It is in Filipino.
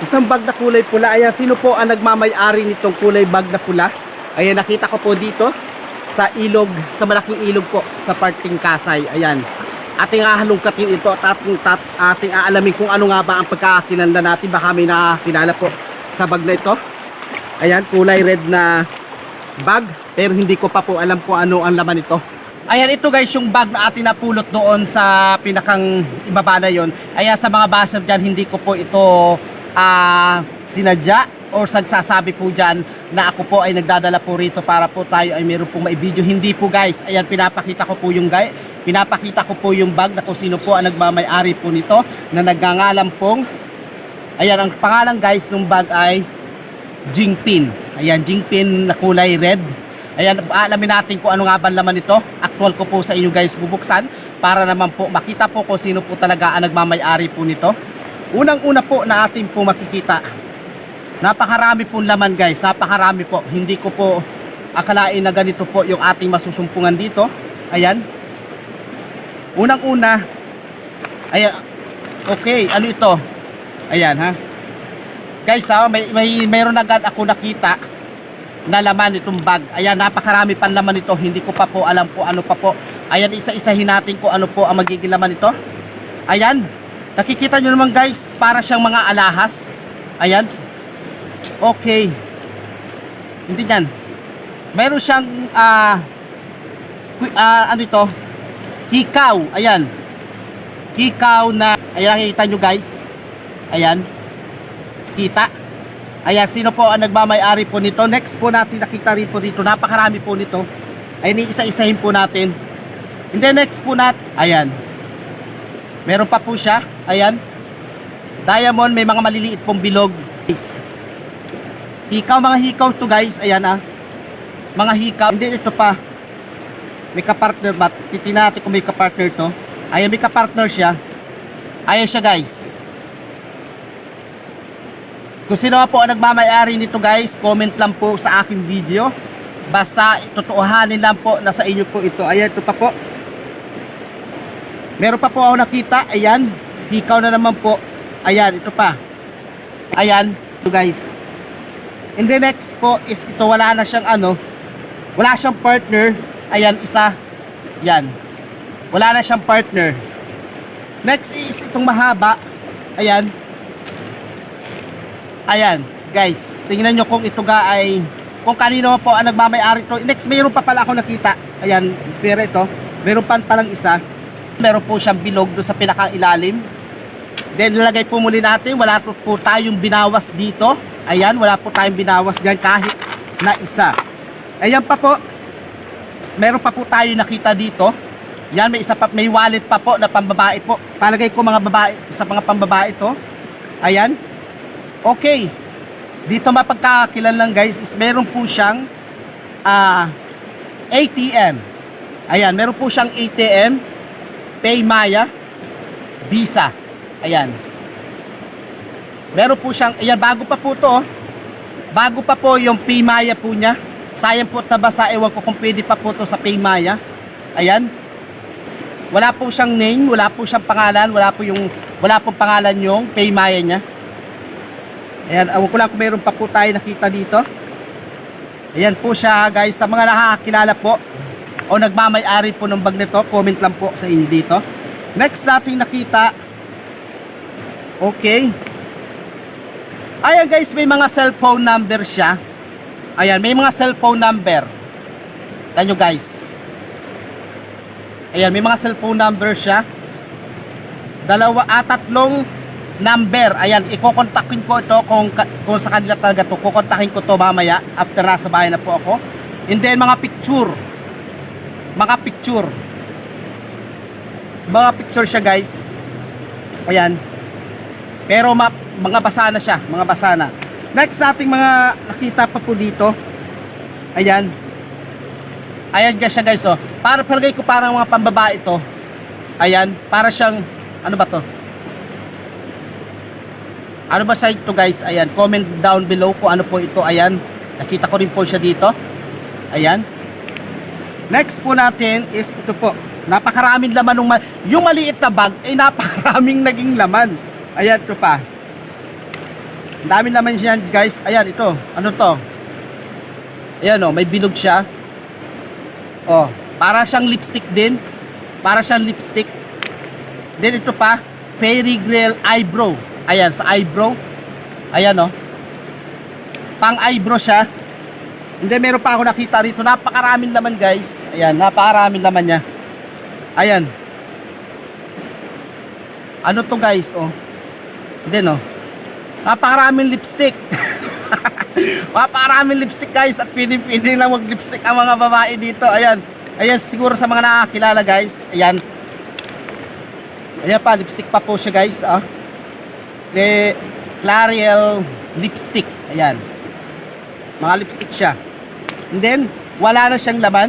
Isang bag na kulay pula. Ayan, sino po ang nagmamay-ari nitong kulay bag na pula? Ayan, nakita ko po dito sa ilog, sa malaking ilog po, sa parting Kasay. Ayan. Ating ahalungkatin ito at ating, tat, ating aalamin kung ano nga ba ang pagkakakinanda natin. Baka may nakakilala po sa bag na ito. Ayan, kulay red na bag. Pero hindi ko pa po alam kung ano ang laman ito. Ayan, ito guys, yung bag na ating napulot doon sa pinakang ibaba na yon. Ayan, sa mga basher dyan, hindi ko po ito ah, sinadya or sagsasabi po dyan na ako po ay nagdadala po rito para po tayo ay meron pong maibideo. Hindi po guys, ayan, pinapakita ko po yung guy. Pinapakita ko po yung bag na kung sino po ang nagmamay-ari po nito na nagngangalam pong Ayan, ang pangalan guys ng bag ay Jingpin. Ayan, Jingpin na kulay red. Ayan, alamin natin kung ano nga ba laman nito. Actual ko po sa inyo guys bubuksan para naman po makita po kung sino po talaga ang nagmamay-ari po nito. Unang-una po na ating po makikita. Napakarami pong laman guys, napakarami po. Hindi ko po akalain na ganito po yung ating masusumpungan dito. Ayan. Unang-una, ayan, okay, ano ito? Ayan ha. Guys ha, may, may meron agad ako nakita na laman itong bag. Ayan, napakarami pan laman ito. Hindi ko pa po alam po ano pa po. Ayan, isa-isahin natin kung ano po ang magiging laman ito. Ayan. Nakikita nyo naman guys, para siyang mga alahas. Ayan. Okay. Hindi yan. Meron siyang ah kwi- ah, ano ito? Hikaw. Ayan. Hikaw na ayan nakikita nyo guys. Ayan. Kita. Ayan, sino po ang nagmamay-ari po nito? Next po natin nakita rin po dito. Napakarami po nito. Ayan, isa-isahin po natin. And then next po natin, ayan. Meron pa po siya. Ayan. Diamond, may mga maliliit pong bilog. Hikaw, mga hikaw to guys. Ayan ah. Mga hikaw. Hindi, ito pa. May kapartner ba? Titingnan natin kung may kapartner to. Ayan, may kapartner siya. Ayan siya guys. Kung sino po ang nagmamayari nito guys, comment lang po sa aking video. Basta totohanin lang po na sa inyo po ito. Ayan, ito pa po. Meron pa po ako nakita. Ayan. Hikaw na naman po. Ayan, ito pa. Ayan, ito guys. And the next po is ito wala na siyang ano. Wala siyang partner. Ayan, isa. Yan. Wala na siyang partner. Next is itong mahaba. Ayan. Ayan, guys, tingnan nyo kung ito ga ay kung kanino po ang nagmamay-ari to. Next, mayroon pa pala ako nakita. Ayan, pero ito, mayroon pa palang isa. Meron po siyang bilog doon sa pinakailalim. Then, nilagay po muli natin. Wala po, po tayong binawas dito. Ayan, wala po tayong binawas dyan kahit na isa. Ayan pa po. Meron pa po tayo nakita dito. Yan, may isa pa, may wallet pa po na pambabae po. Palagay ko mga babae, sa mga pambabae to. Ayan. Okay. Dito mapagkakakilan guys is meron po siyang ah, ATM. Ayan, meron po siyang ATM, Paymaya, Visa. Ayan. Meron po siyang, ayan, bago pa po to. oh. Bago pa po yung Paymaya po niya. Sayang po tabasa, ewan ko kung pwede pa po to sa Paymaya. Ayan. Wala po siyang name, wala po siyang pangalan, wala po yung, wala po pangalan yung Paymaya niya. Ayan, awan ko lang kung meron pa po tayo nakita dito. Ayan po siya guys, sa mga nakakakilala po o nagmamay-ari po ng bag nito, comment lang po sa inyo dito. Next nating nakita, okay. Ayan guys, may mga cellphone number siya. Ayan, may mga cellphone number. Tanyo guys. Ayan, may mga cellphone number siya. Dalawa at tatlong number. Ayan, ikokontakin ko ito kung, kung sa kanila talaga to. Kukontakin ko to mamaya after nasa bahay na po ako. And then mga picture. Mga picture. Mga picture siya guys. Ayan. Pero ma- mga basa na siya, mga basa na. Next nating mga nakita pa po dito. Ayan. Ayan guys siya guys oh. Para palagay ko parang mga pambabae ito. Ayan, para siyang ano ba to? Ano ba siya ito guys? Ayan, comment down below kung ano po ito. Ayan, nakita ko rin po siya dito. Ayan. Next po natin is ito po. Napakaraming laman ng ma- yung maliit na bag ay napakaraming naging laman. Ayan ito pa. Ang dami naman siya guys. Ayan, ito. Ano to? Ayan oh, may bilog siya. Oh, para siyang lipstick din. Para siyang lipstick. Then ito pa, Fairy Grail Eyebrow. Ayan, sa eyebrow. Ayan oh. Pang eyebrow siya. Hindi, meron pa ako nakita rito. Napakaraming laman guys. Ayan, napakaraming laman niya. Ayan. Ano to guys, oh. Hindi no. Napakaraming lipstick. Napakaraming lipstick guys at piling-piling lang mag-lipstick ang mga babae dito. Ayan. Ayan siguro sa mga nakakilala guys. Ayan. Ayan pa, lipstick pa po siya guys. Ah. De Clariel lipstick. Ayan. Mga lipstick siya. And then, wala na siyang laman.